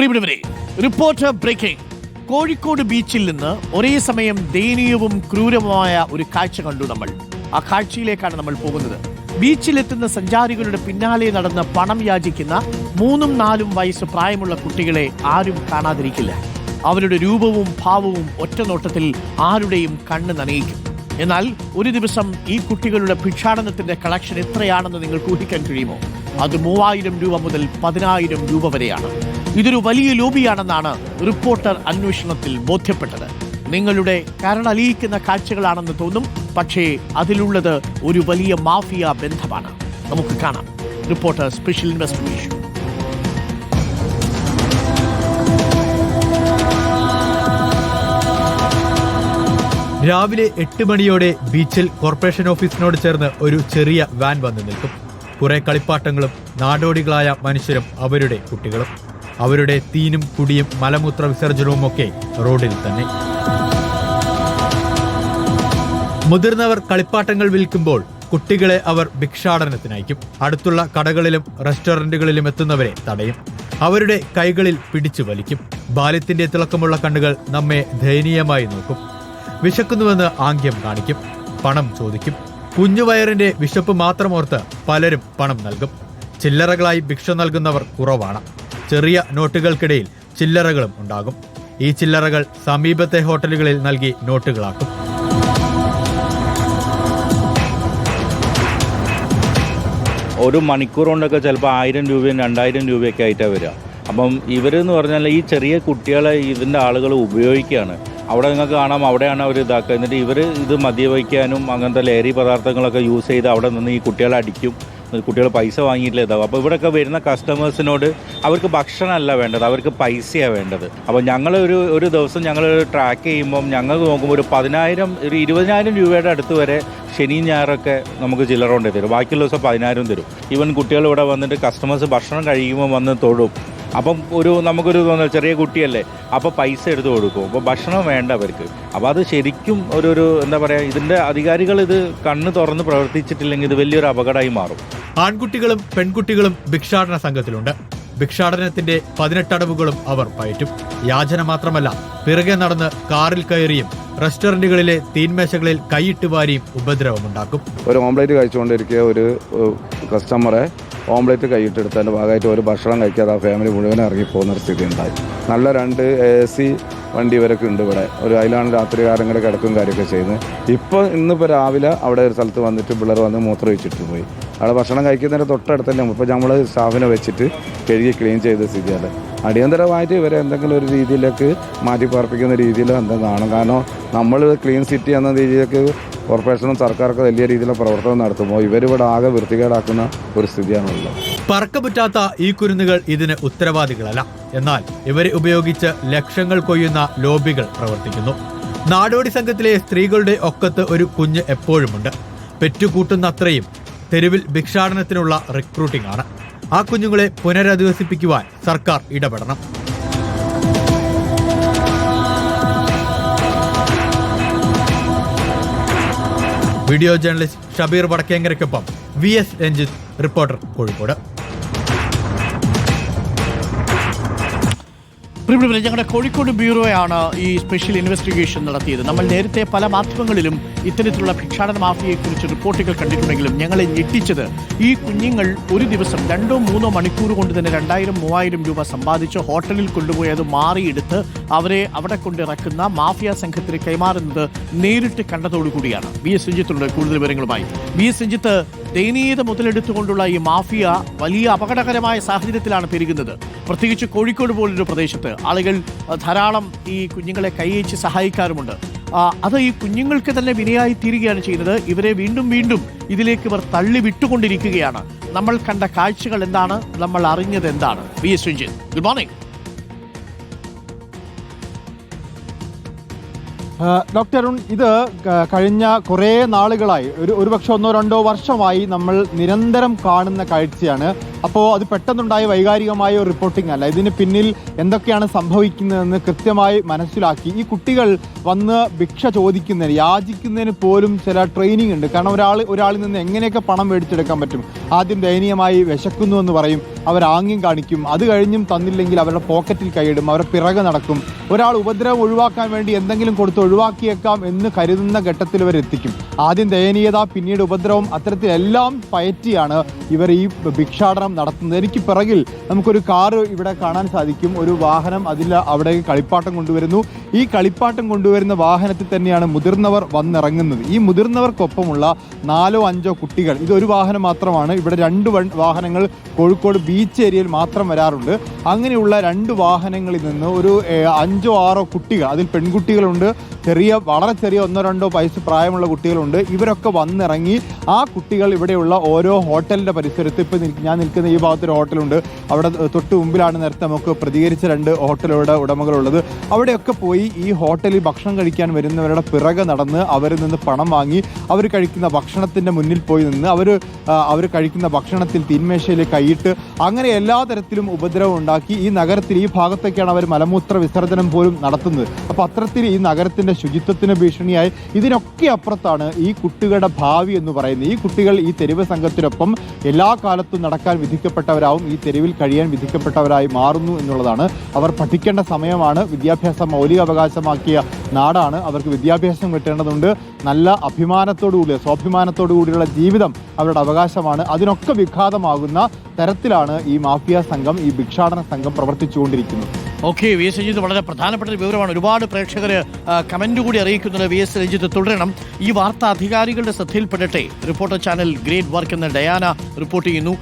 പ്രിയപ്പെട്ടവരെ reporter breaking. Kozhikode ബീച്ചിൽ നിന്ന് ഒരേ സമയം ദയനീയവും ക്രൂരവുമായ ഒരു കാഴ്ച കണ്ടു നമ്മൾ. ആ കാഴ്ചയിലേക്കാണ് നമ്മൾ പോകുന്നത്. ബീച്ചിലെത്തുന്ന സഞ്ചാരികളുടെ പിന്നാലെ നടന്ന് പണം യാചിക്കുന്ന മൂന്നും നാലും വയസ്സ് പ്രായമുള്ള കുട്ടികളെ ആരും കാണാതിരിക്കില്ല. അവരുടെ രൂപവും ഭാവവും ഒറ്റ നോട്ടത്തിൽ ആരുടെയും കണ്ണ് നനയിക്കും. എന്നാൽ ഒരു ദിവസം ഈ കുട്ടികളുടെ ഭിക്ഷാടനത്തിന്റെ കളക്ഷൻ എത്രയാണെന്ന് നിങ്ങൾക്ക് ഊഹിക്കാൻ കഴിയുമോ? അത് മൂവായിരം രൂപ മുതൽ പതിനായിരം രൂപ വരെയാണ്. ഇതൊരു വലിയ ലോബിയാണെന്നാണ് റിപ്പോർട്ടർ അന്വേഷണത്തിൽ ബോധ്യപ്പെട്ടത്. നിങ്ങളുടെ കരളലിയിക്കുന്ന കാഴ്ചകളാണെന്ന് തോന്നും പക്ഷേ അതിലുള്ളത് ഒരു വലിയ മാഫിയ ബന്ധമാണ്. നമുക്ക് കാണാം. Reporter special investigation. രാവിലെ എട്ട് മണിയോടെ ബീച്ചിൽ കോർപ്പറേഷൻ ഓഫീസിനോട് ചേർന്ന് ഒരു ചെറിയ വാൻ വന്നു നിൽക്കും. കുറെ കളിപ്പാട്ടങ്ങളും നാടോടികളായ മനുഷ്യരും അവരുടെ കുട്ടികളും. അവരുടെ തീനും കുടിയും മലമൂത്ര വിസർജനവും ഒക്കെ റോഡിൽ തന്നെ. മുതിർന്നവർ കളിപ്പാട്ടങ്ങൾ വിൽക്കുമ്പോൾ കുട്ടികളെ അവർ ഭിക്ഷാടനത്തിനയക്കും. അടുത്തുള്ള കടകളിലും റെസ്റ്റോറന്റുകളിലും എത്തുന്നവരെ തടയും. അവരുടെ കൈകളിൽ പിടിച്ചു വലിക്കും. ബാല്യത്തിന്റെ തിളക്കമുള്ള കണ്ണുകൾ നമ്മെ ദയനീയമായി നോക്കും. വിശക്കുന്നുവെന്ന് ആംഗ്യം കാണിക്കും. പണം ചോദിക്കും. കുഞ്ഞുവയറിന്റെ വിശപ്പ് മാത്രമോർത്ത് പലരും പണം നൽകും. ചില്ലറകളായി ഭിക്ഷ നൽകുന്നവർ കുറവാണ്. ചെറിയ നോട്ടുകൾക്കിടയിൽ ചില്ലറകളും ഉണ്ടാകും. ഈ ചില്ലറകൾ സമീപത്തെ ഹോട്ടലുകളിൽ നൽകി നോട്ടുകളാക്കും. ഒരു മണിക്കൂർ കൊണ്ടൊക്കെ ചിലപ്പോൾ ആയിരം രൂപയും രണ്ടായിരം രൂപയൊക്കെ ആയിട്ടാണ് വരിക. അപ്പം ഇവരെന്ന് പറഞ്ഞാൽ ഈ ചെറിയ കുട്ടികളെ ഇതിന്റെ ആളുകൾ ഉപയോഗിക്കുകയാണ്. അവിടെ നിങ്ങൾക്ക് കാണാം അവിടെയാണ് അവർ ഇതാക്കുക. എന്നിട്ട് ഇവർ ഇത് മദ്യപിക്കാനും അങ്ങനത്തെ ലഹരി പദാർത്ഥങ്ങളൊക്കെ യൂസ് ചെയ്ത് അവിടെ നിന്ന് ഈ കുട്ടികളെ അടിക്കും. കുട്ടികൾ പൈസ വാങ്ങിയിട്ടില്ല ഇതാവും. അപ്പോൾ ഇവിടെയൊക്കെ വരുന്ന കസ്റ്റമേഴ്സിനോട് അവർക്ക് ഭക്ഷണമല്ല വേണ്ടത് അവർക്ക് പൈസയാണ് വേണ്ടത്. അപ്പോൾ ഞങ്ങൾ ഒരു ഒരു ദിവസം ഞങ്ങൾ ട്രാക്ക് ചെയ്യുമ്പം ഞങ്ങൾ നോക്കുമ്പോൾ ഒരു പതിനായിരം ഒരു ഇരുപതിനായിരം രൂപയുടെ അടുത്ത് വരെ ശനിയും ഞായറൊക്കെ നമുക്ക് ചില്ലറ തരും. ബാക്കിയുള്ള ദിവസം പതിനായിരം തരും. ഈവൻ കുട്ടികൾ ഇവിടെ വന്നിട്ട് കസ്റ്റമേഴ്സ് ഭക്ഷണം കഴിയുമ്പോൾ വന്ന് തൊടും അപ്പം ഒരു നമുക്കൊരു തോന്നൽ ചെറിയ കുട്ടിയല്ലേ അപ്പോൾ പൈസ എടുത്ത് കൊടുക്കും. അപ്പോൾ ഭക്ഷണം വേണ്ട അവർക്ക്. അപ്പോൾ അത് ശരിക്കും ഒരു ഒരു എന്താ പറയുക ഇതിന്റെ അധികാരികൾ ഇത് കണ്ണ് തുറന്ന് പ്രവർത്തിച്ചിട്ടില്ലെങ്കിൽ ഇത് വലിയൊരു അപകടമായി മാറും. ആൺകുട്ടികളും പെൺകുട്ടികളും ഭിക്ഷാടന സംഘത്തിലുണ്ട്. ഭിക്ഷാടനത്തിന്റെ പതിനെട്ടടവുകളും അവർ പയറ്റും. യാചന മാത്രമല്ല പിറകെ നടന്ന് കാറിൽ കയറിയും റെസ്റ്റോറന്റുകളിലെ തീൻമേശകളിൽ കൈയിട്ട് വാരിയും ഉപദ്രവമുണ്ടാക്കും. ഒരു ഓംലേറ്റ് കഴിച്ചുകൊണ്ടിരിക്കുക ഒരു കസ്റ്റമറെ ഓംലേറ്റ് കൈയിട്ടെടുത്തതിന്റെ ഭാഗമായിട്ട് ഒരു ഭക്ഷണം കഴിക്കാതെ ആ ഫാമിലി മുഴുവൻ ഇറങ്ങിപ്പോകുന്ന ഒരു സ്ഥിതി ഉണ്ടായി നല്ല രണ്ട് എ സി വണ്ടി വരൊക്കെ ഉണ്ട് ഇവിടെ. ഒരു അതിലാണ് രാത്രി കാലങ്ങളിൽ കിടക്കും കാര്യമൊക്കെ ചെയ്യുന്നത്. ഇപ്പോൾ ഇന്നിപ്പോൾ രാവിലെ അവിടെ ഒരു സ്ഥലത്ത് വന്നിട്ട് പിള്ളേർ വന്ന് മൂത്രം വെച്ചിട്ട് പോയി. അവിടെ ഭക്ഷണം കഴിക്കുന്നതിന്റെ തൊട്ടടുത്തല്ലേ? ഇപ്പോൾ നമ്മൾ സ്റ്റാഫിനെ വെച്ചിട്ട് കഴുകി ക്ലീൻ ചെയ്ത സ്ഥിതിയാണ്. അടിയന്തരമായിട്ട് ഇവരെ എന്തെങ്കിലും ഒരു രീതിയിലേക്ക് മാറ്റി പാർപ്പിക്കുന്ന രീതിയിൽ എന്തെങ്കിലും കാണും. കാരണം നമ്മൾ ക്ലീൻ സിറ്റി എന്ന രീതിയിലേക്ക് കോർപ്പറേഷനും സർക്കാരൊക്കെ വലിയ രീതിയിലുള്ള പ്രവർത്തനം നടത്തുമ്പോൾ ഇവരിവിടെ ആകെ വൃത്തികേടാക്കുന്ന ഒരു സ്ഥിതിയാണുള്ളത്. പറക്കപറ്റാത്ത ഈ കുരുന്നുകൾ ഇതിന് ഉത്തരവാദികളല്ല. എന്നാൽ ഇവരെ ഉപയോഗിച്ച് ലക്ഷങ്ങൾ കൊയ്യുന്ന ലോബികൾ പ്രവർത്തിക്കുന്നു. നാടോടി സംഘത്തിലെ സ്ത്രീകളുടെ ഒക്കത്ത് ഒരു കുഞ്ഞ് എപ്പോഴുമുണ്ട്. പെറ്റുകൂട്ടുന്ന അത്രയും തെരുവിൽ ഭിക്ഷാടനത്തിനുള്ള റിക്രൂട്ടിംഗ് ആണ് ആ കുഞ്ഞുങ്ങളെ പുനരധിവസിപ്പിക്കുവാൻ സർക്കാർ ഇടപെടണം. Video journalist Shabeer വടക്കേങ്കരയ്ക്കൊപ്പം V S Ranjith reporter Kozhikode. പ്രിയപ്പെട്ടവരെ ഞങ്ങളുടെ കോഴിക്കോട് ബ്യൂറോയാണ് ഈ സ്പെഷ്യൽ ഇൻവെസ്റ്റിഗേഷൻ നടത്തിയത്. നമ്മൾ നേരത്തെ പല മാധ്യമങ്ങളിലും ഇത്തരത്തിലുള്ള ഭിക്ഷാടന മാഫിയെക്കുറിച്ച് റിപ്പോർട്ടുകൾ കണ്ടിട്ടുണ്ടെങ്കിലും ഞങ്ങളെ ഞെട്ടിച്ചത് ഈ കുഞ്ഞുങ്ങൾ ഒരു ദിവസം രണ്ടോ മൂന്നോ മണിക്കൂർ കൊണ്ട് തന്നെ രണ്ടായിരം മൂവായിരം രൂപ സമ്പാദിച്ച് ഹോട്ടലിൽ കൊണ്ടുപോയി അത് മാറിയെടുത്ത് അവരെ അവിടെ കൊണ്ടിറക്കുന്ന മാഫിയ സംഘത്തിന് കൈമാറുന്നത് നേരിട്ട് കണ്ടതോടുകൂടിയാണ്. ബി എസ് രഞ്ജിത്തുണ്ട് കൂടുതൽ വിവരങ്ങളുമായി. ബി എസ് രഞ്ജിത്ത് ദയനീയത മുതലെടുത്തുകൊണ്ടുള്ള ഈ മാഫിയ വലിയ അപകടകരമായ സാഹചര്യത്തിലാണ് പെരുകുന്നത്. പ്രത്യേകിച്ച് കോഴിക്കോട് പോലൊരു പ്രദേശത്ത് ആളുകൾ ധാരാളം ഈ കുഞ്ഞുങ്ങളെ കൈയച്ച് സഹായിക്കാറുമുണ്ട്. അത് ഈ കുഞ്ഞുങ്ങൾക്ക് തന്നെ വിനയായി തീരുകയാണ് ചെയ്യുന്നത്. ഇവരെ വീണ്ടും വീണ്ടും ഇതിലേക്ക് ഇവർ തള്ളി വിട്ടുകൊണ്ടിരിക്കുകയാണ് നമ്മൾ കണ്ട കാഴ്ചകൾ എന്താണ്? നമ്മൾ അറിഞ്ഞത് എന്താണ്? B S good morning. Doctor Arun ഇത് കഴിഞ്ഞ കുറേ നാളുകളായി ഒരു ഒരുപക്ഷെ ഒന്നോ രണ്ടോ വർഷമായി നമ്മൾ നിരന്തരം കാണുന്ന കാഴ്ചയാണ്. അപ്പോൾ അത് പെട്ടെന്നുണ്ടായ വൈകാരികമായ ഒരു റിപ്പോർട്ടിംഗ് അല്ല. ഇതിന് പിന്നിൽ എന്തൊക്കെയാണ് സംഭവിക്കുന്നതെന്ന് കൃത്യമായി മനസ്സിലാക്കി ഈ കുട്ടികൾ വന്ന് ഭിക്ഷ ചോദിക്കുന്നതിന് യാചിക്കുന്നതിന് പോലും ചില ട്രെയിനിങ് ഉണ്ട്. കാരണം ഒരാൾ ഒരാളിൽ നിന്ന് എങ്ങനെയൊക്കെ പണം മേടിച്ചെടുക്കാൻ പറ്റും? ആദ്യം ദയനീയമായി വിശക്കുന്നു എന്ന് പറയും. അവർ ആംഗ്യം കാണിക്കും. അത് കഴിഞ്ഞും തന്നില്ലെങ്കിൽ അവരുടെ പോക്കറ്റിൽ കൈയിടും. അവരുടെ പിറകെ നടക്കും. ഒരാൾ ഉപദ്രവം ഒഴിവാക്കാൻ വേണ്ടി എന്തെങ്കിലും കൊടുത്ത് ഒഴിവാക്കിയേക്കാം എന്ന് കരുതുന്ന ഘട്ടത്തിൽ ഇവർ എത്തിക്കും. ആദ്യം ദയനീയത പിന്നീട് ഉപദ്രവം അത്തരത്തിലെല്ലാം പയറ്റിയാണ് ഇവർ ഈ ഭിക്ഷാടനം നടത്തുന്നത്. എനിക്ക് പിറകിൽ നമുക്കൊരു കാറ് ഇവിടെ കാണാൻ സാധിക്കും. ഒരു വാഹനം അതിൽ അവിടെ കളിപ്പാട്ടം കൊണ്ടുവരുന്നു. ഈ കളിപ്പാട്ടം കൊണ്ടുവരുന്ന വാഹനത്തിൽ തന്നെയാണ് മുതിർന്നവർ വന്നിറങ്ങുന്നത്. ഈ മുതിർന്നവർക്കൊപ്പമുള്ള നാലോ അഞ്ചോ കുട്ടികൾ ഇതൊരു വാഹനം മാത്രമാണ്. ഇവിടെ രണ്ട് വാഹനങ്ങൾ കോഴിക്കോട് ബീച്ച് ഏരിയയിൽ മാത്രം വരാറുണ്ട്. അങ്ങനെയുള്ള രണ്ട് വാഹനങ്ങളിൽ നിന്ന് ഒരു അഞ്ചോ ആറോ കുട്ടികൾ അതിൽ പെൺകുട്ടികളുണ്ട് ചെറിയ വളരെ ചെറിയ ഒന്നോ രണ്ടോ പൈസ പ്രായമുള്ള കുട്ടികളുണ്ട്. ഇവരൊക്കെ വന്നിറങ്ങി ആ കുട്ടികൾ ഇവിടെയുള്ള ഓരോ ഹോട്ടലിന്റെ പരിസരത്ത് ഇപ്പോൾ ഞാൻ നിൽക്കുന്ന ഈ ഭാഗത്തൊരു ഹോട്ടലുണ്ട്. അവിടെ തൊട്ട് മുമ്പിലാണ് നേരത്തെ നമുക്ക് പ്രതികരിച്ച രണ്ട് ഹോട്ടലുകളുടെ ഉടമകളുള്ളത്. അവിടെയൊക്കെ പോയി ഈ ഹോട്ടലിൽ ഭക്ഷണം കഴിക്കാൻ വരുന്നവരുടെ പിറകെ നടന്ന് അവരിൽ നിന്ന് പണം വാങ്ങി അവർ കഴിക്കുന്ന ഭക്ഷണത്തിന്റെ മുന്നിൽ പോയി നിന്ന് അവർ അവർ കഴിക്കുന്ന ഭക്ഷണത്തിൽ തീന്മേശയിൽ കൈയിട്ട് അങ്ങനെ എല്ലാ തരത്തിലും ഉപദ്രവം ഉണ്ടാക്കി ഈ നഗരത്തിൽ ഈ ഭാഗത്തൊക്കെയാണ് അവർ മലമൂത്ര വിസർജനം പോലും നടത്തുന്നത്. അപ്പോൾ അത്തരത്തിൽ ഈ നഗരത്തിന്റെ ശുചിത്വത്തിന് ഭീഷണിയായി. ഇതിനൊക്കെ അപ്പുറത്താണ് ഈ കുട്ടികളുടെ ഭാവി എന്ന് പറയുന്നത്. ഈ കുട്ടികൾ ഈ തെരുവ് സംഘത്തിനൊപ്പം എല്ലാ കാലത്തും നടക്കാൻ വിധിക്കപ്പെട്ടവരാവും ഈ തെരുവിൽ കഴിയാൻ വിധിക്കപ്പെട്ടവരായി മാറുന്നു എന്നുള്ളതാണ്. അവർ പഠിക്കേണ്ട സമയമാണ്. വിദ്യാഭ്യാസം മൗലിക അവകാശമാക്കിയ നാടാണ്. അവർക്ക് വിദ്യാഭ്യാസം കിട്ടേണ്ടതുണ്ട്. നല്ല അഭിമാനത്തോടുകൂടിയ സ്വാഭിമാനത്തോടു കൂടിയുള്ള ജീവിതം അവരുടെ അവകാശമാണ്. അതിനൊക്കെ വിഘാതമാകുന്ന തരത്തിലാണ് ഈ മാഫിയ സംഘം ഈ ഭിക്ഷാടന സംഘം പ്രവർത്തിച്ചുകൊണ്ടിരിക്കുന്നത്. ഓക്കെ വി എസ് രഞ്ജിത്ത് വളരെ പ്രധാനപ്പെട്ട ഒരു വിവരമാണ്. ഒരുപാട് പ്രേക്ഷകർ കമന്റ് കൂടി അറിയിക്കുന്നത് വി എസ് രഞ്ജിത്ത്. തുടരണം. ഈ വാർത്ത അധികാരികളുടെ ശ്രദ്ധയിൽപ്പെടട്ടെ. റിപ്പോർട്ടർ ചാനൽ ഗ്രേറ്റ് വർക്ക് എന്ന ഡയാന റിപ്പോർട്ട് ചെയ്യുന്നു.